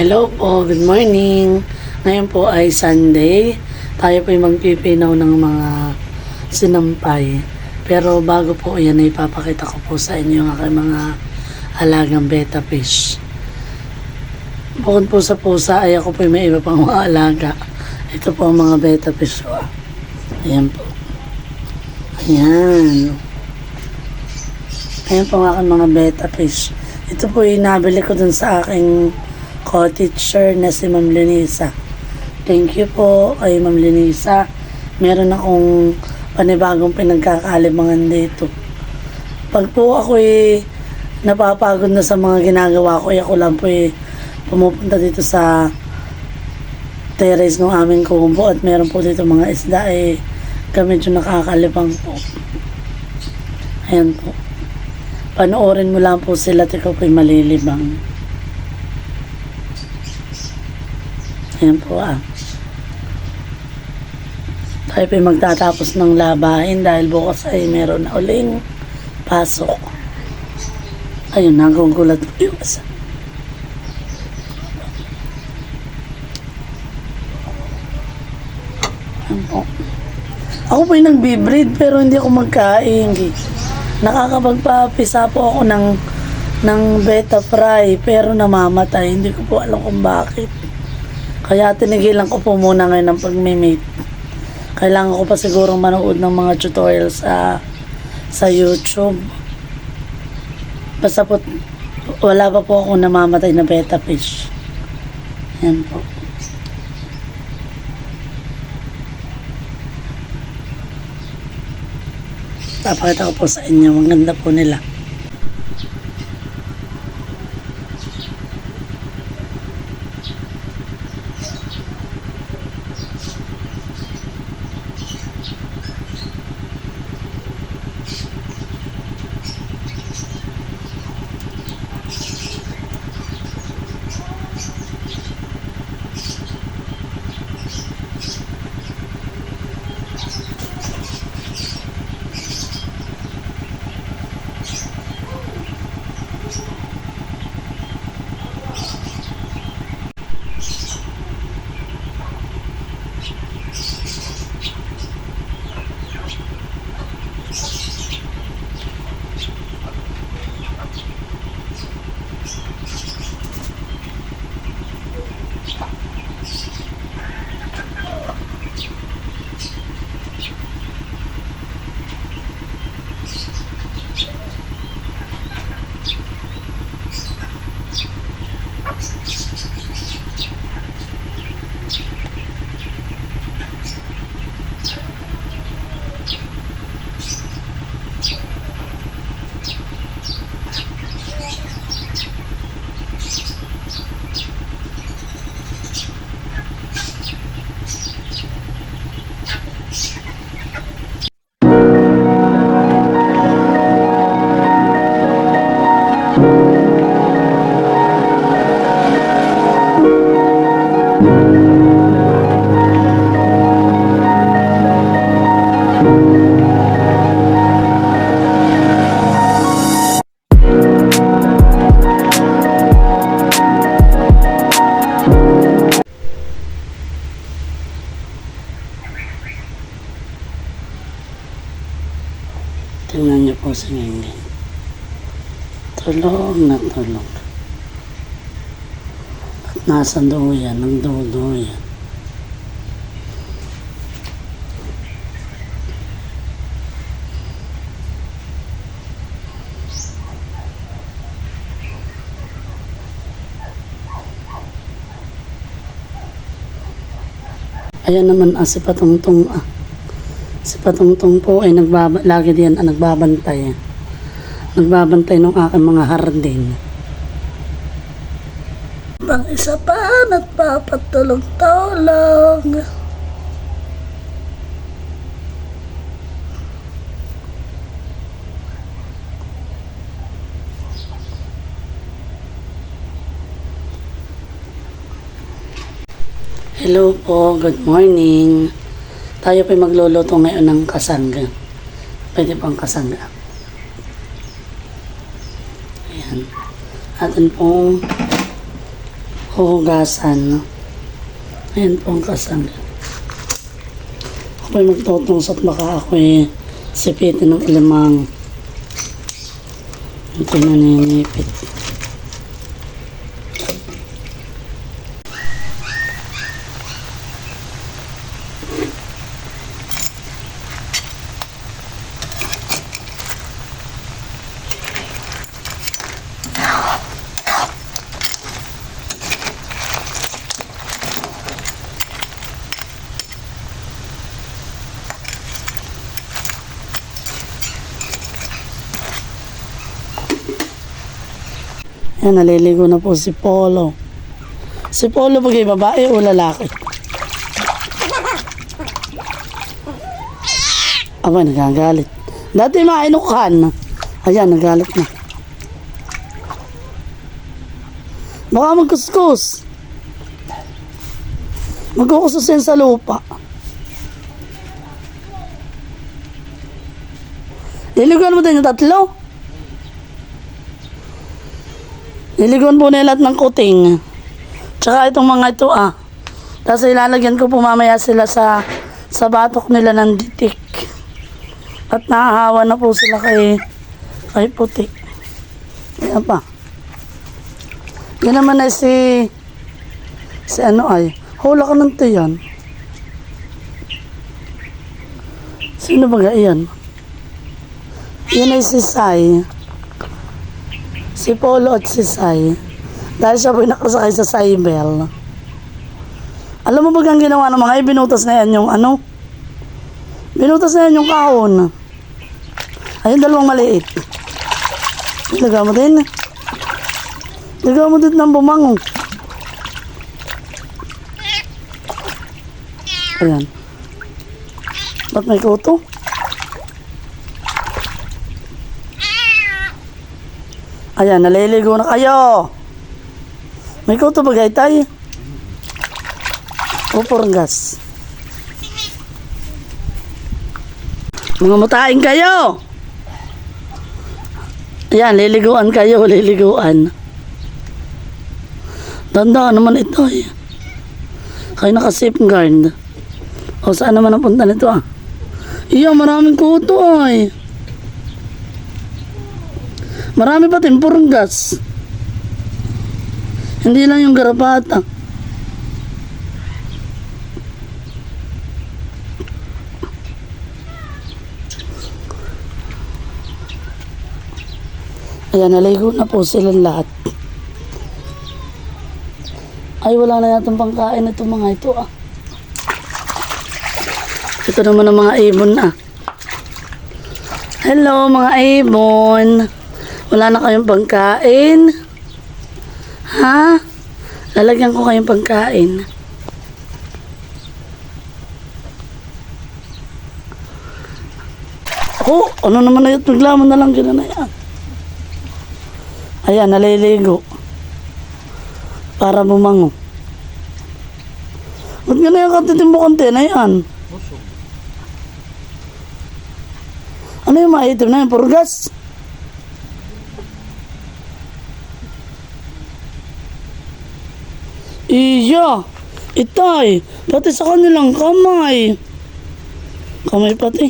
Hello po, good morning. Ngayon po ay Sunday. Tayo po ay magpipinaw ng mga sinampay. Pero bago po yan ay ipapakita ko po sa inyo ang aking mga alagang beta fish. Bukod po sa pusa ay ako po ay may iba pang mga alaga. Ito po ang mga beta fish ko. Ayan po. Ayan. Ayan po ang aking mga beta fish. Ito po yung nabili ko dun sa aking cottager na si Ma'am Lenisa. Thank you po kay Ma'am Lenisa. Meron akong panibagong pinagkakalimangan dito. Pag po ako napapagod na sa mga ginagawa ko, eh, ako lang po eh, pumupunta dito sa terrace ng aming kubo at meron po dito mga isda eh kami medyo nakakalibang po. Ayan po. Panoorin mo lang po sila at ikaw po'y malilibang. Ayan po ah. Tayo po'y magtatapos ng labahin dahil bukas ay meron na uling pasok. Ayun, nagugulat po yung isa. Ayan po. Ako po'y nagbe-breed pero hindi ako magkain. Nakakapagpapisa po ako ng ng beta fry pero namamatay. Hindi ko po alam kung bakit. Kaya tinigilan ko po muna ngayon ng pagmimate. Kailangan ko pa siguro manood ng mga tutorials sa sa YouTube. Basta po wala pa po ako namamatay na beta fish. Yan po. Papakita ko po sa inyo. Maganda po nila. Si Nini. Tulog na tulog. At nasa duyan, ng duduyan. Ayan naman ah, si ah. Si Patungtong po ay nagbaba, lagi diyan ang nagbabantay. Nagbabantay ng aking mga hardin. Bang isa pa, nagpapatulog-tulog. Hello po, good morning. Tayo po'y magluluto ngayon ng kasangga. Pwede pang kasangga. Ayan. Atin pong huhugasan. No? Ayan po ang kasangga. Ako po'y magtutungsot baka ako'y sipitin ng ilamang. Ito naninipit. Yan, naliligo na po si Polo. Si Polo bagay babae o lalaki? Aba, nagagalit. Dati mainukan. Ayan, nagalit na. Baka magkuskus. Magkukuskus yan sa lupa. Liligoan mo din yung tatlo. Liliguan po nila lahat ng kuting. Tsaka itong mga ito ah. Tapos ilalagyan ko po mamaya sila sa sa batok nila ng ditik. At nahahawa na po sila kay kay puti. Yan pa. Yan naman ay si si ano ay. Hula ka ng tiyan. Sino ba ga iyan? Yan ay si Sai si Polo at si Sai. Dahil siya po nakasakay sa Saibel. Alam mo ba ang ginawa ng mga eh, binutas na yan yung ano? Binutas na yan yung kahon. Ayun, dalawang maliit. Ilagay mo din. Ilagay mo din ng bumango. Ayan. Ba't may kuto? Ayan, naliligo na kayo. May kuto ba gay tay? O gas. Mga kayo. Ayan, liliguan kayo, liliguan. Tanda naman ito eh. Kayo naka-safeguard. O saan naman ang punta nito ah? Iya, maraming kuto ay. Marami pa tempurong gas. Hindi lang yung garapata. Ayan, naligo na po silang lahat. Ay, wala na yatang pangkain na itong mga ito ah. Ito naman ang mga ibon ah. Hello mga ibon. Wala na kayong pagkain? Ha? Lalagyan ko kayong pagkain. Oh, ano naman na yun? Naglamon na lang gina na yan. Ayan, naliligo. Para bumango. Ba't nga na yung katitimbo na yan? Ano yung maitim na yan? Purgas? Iya, itay, pati sa kanilang kamay. Kamay pati.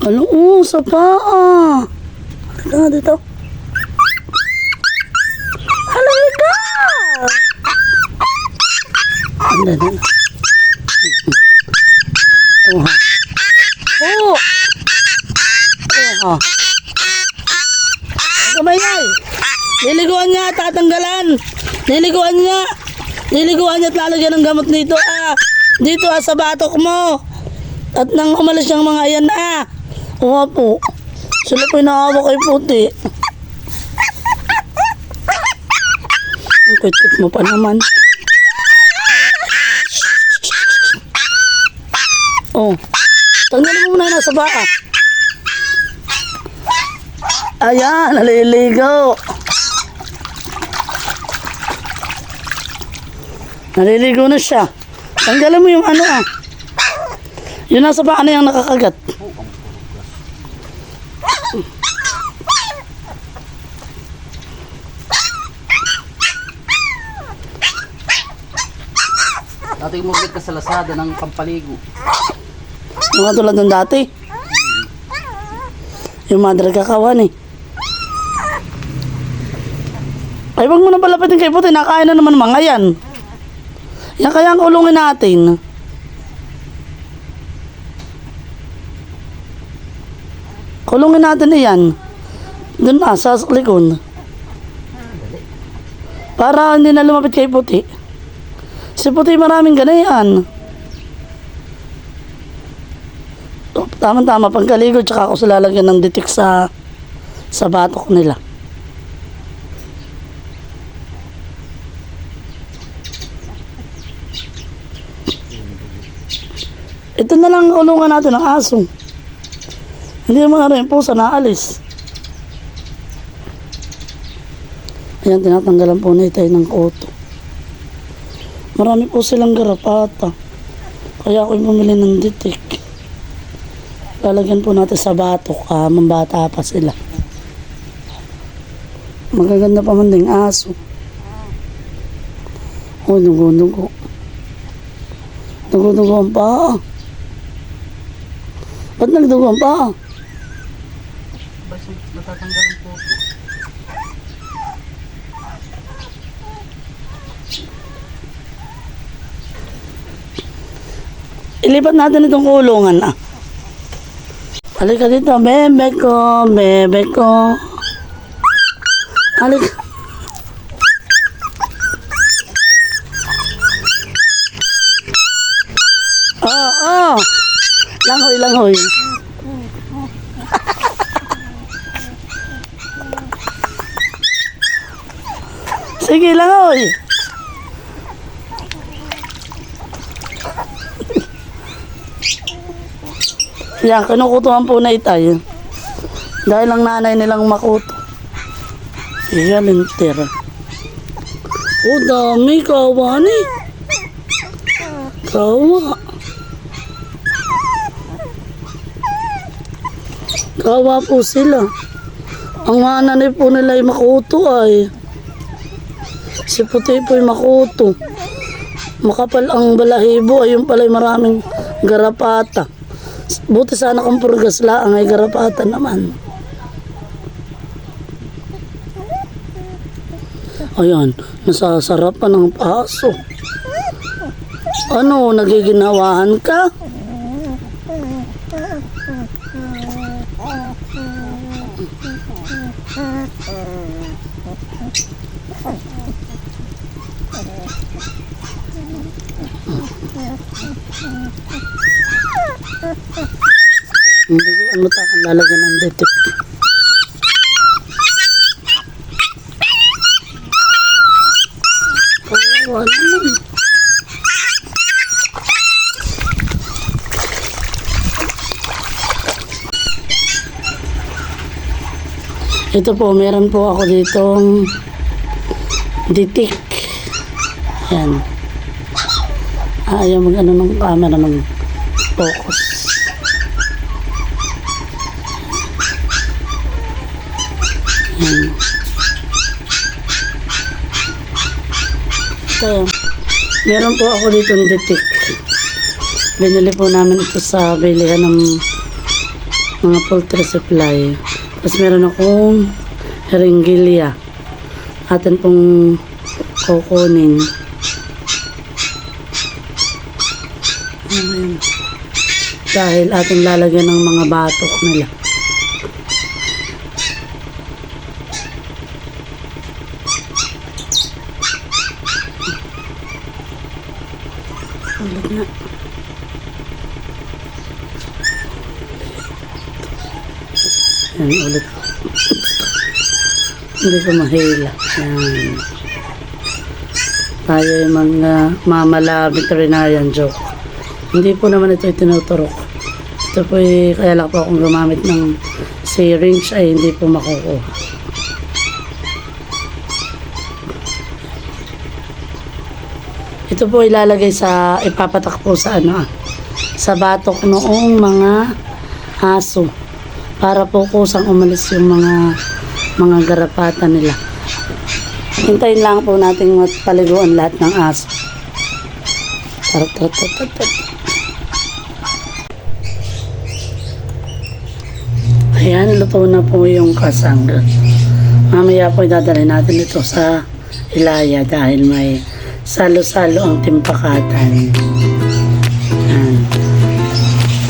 Ano, oh, sa paa. Halika dito. Halika! Anda na. Oh, ha. Oh! Oh. Kamay na Liliguan niya, tatanggalan. Liliguan niya. Liliguan niya at lalagyan ng gamot nito ah. Dito ah, sa batok mo. At nang umalis yung mga yan ah. Oo po. Sila po inaawa kay puti. Ang kit mo pa naman. Oh. Tanggalin mo muna na sa baka. Ayan, naliligo. Naliligo na siya. Tanggalin mo yung ano ah. Yung nasa paa na yung nakakagat. Dati umulit ka sa Lazada ng pampaligo. Mga tulad ng dati. Yung madre kakawan eh. Ay, wag mo na palapitin kay puti. Nakain na naman mga yan. Yan kaya ang kulungin natin. Kulungin natin iyan. Doon na, sa likod. Para hindi na lumapit kay puti. Si puti maraming ganayan. Tama-tama, pagkaligo, tsaka ako sila lalagyan ng ditik sa sa batok nila. Ito na lang ang ulungan natin ng aso. Hindi naman na rin pusa naalis. Ayan, tinatanggalan po na tayo ng koto. Marami po silang garapata. Kaya ako'y bumili ng ditik. Lalagyan po natin sa batok, ah, mambata pa sila. Magaganda pa man ding aso. Oh, dugo-dugo. Dugo-dugo ang paa. Ba't nagdugo ang paa? Basta natatanggal ang puto. Ilipat natin itong kulungan ah. Halika dito, bebe ko, bebe ko. Halika. Oo, oh, Langoy, langoy. Sige, langoy. Yan, kinukutuhan po na itay. Dahil ang nanay nilang makuto. Yan, linter. Oh, dami. Kawa ni. Kawa. Kawa po sila. Ang mga nanay po nila ay makuto ay. Si puti po ay makuto. Makapal ang balahibo. Ayun pala ay maraming garapata. Buti sana kung purgas laang ay garapata naman. Ayan, nasasarapan ng paso. Ano, nagiginawahan ka? Hindi ko ano takan lalagyan ng detective. Kawawa naman. Ito po, meron po ako ditong ditik. Ayan. Ah, Ayaw mag ano ng camera mag focus. Ayan. Ito, meron po ako dito ng detik. Binili po namin ito sa bilihan ng mga poultry supply. Tapos meron akong ringilya. Atin pong kukunin. Ayan. Dahil ating lalagyan ng mga batok nila. Ulit na. Yan ulit. Hindi ko mahila. Yan. Tayo yung mga mamala veterinarian joke. Hindi po naman ito tinuturok. Ito po ay, kaya lang po akong gumamit ng syringe ay hindi po makukuha. Ito po ilalagay sa, ipapatak po sa ano ah, sa batok noong mga aso para po kusang umalis yung mga mga garapata nila. Hintayin lang po natin paliguan lahat ng aso. Sarap, sarap, sarap, sarap. Ayan, luto na po yung kasangga. Mamaya po idadalhin natin ito sa Ilaya dahil may salo-salo ang timpakatan. Ayan.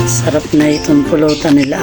Sarap na itong pulutan nila.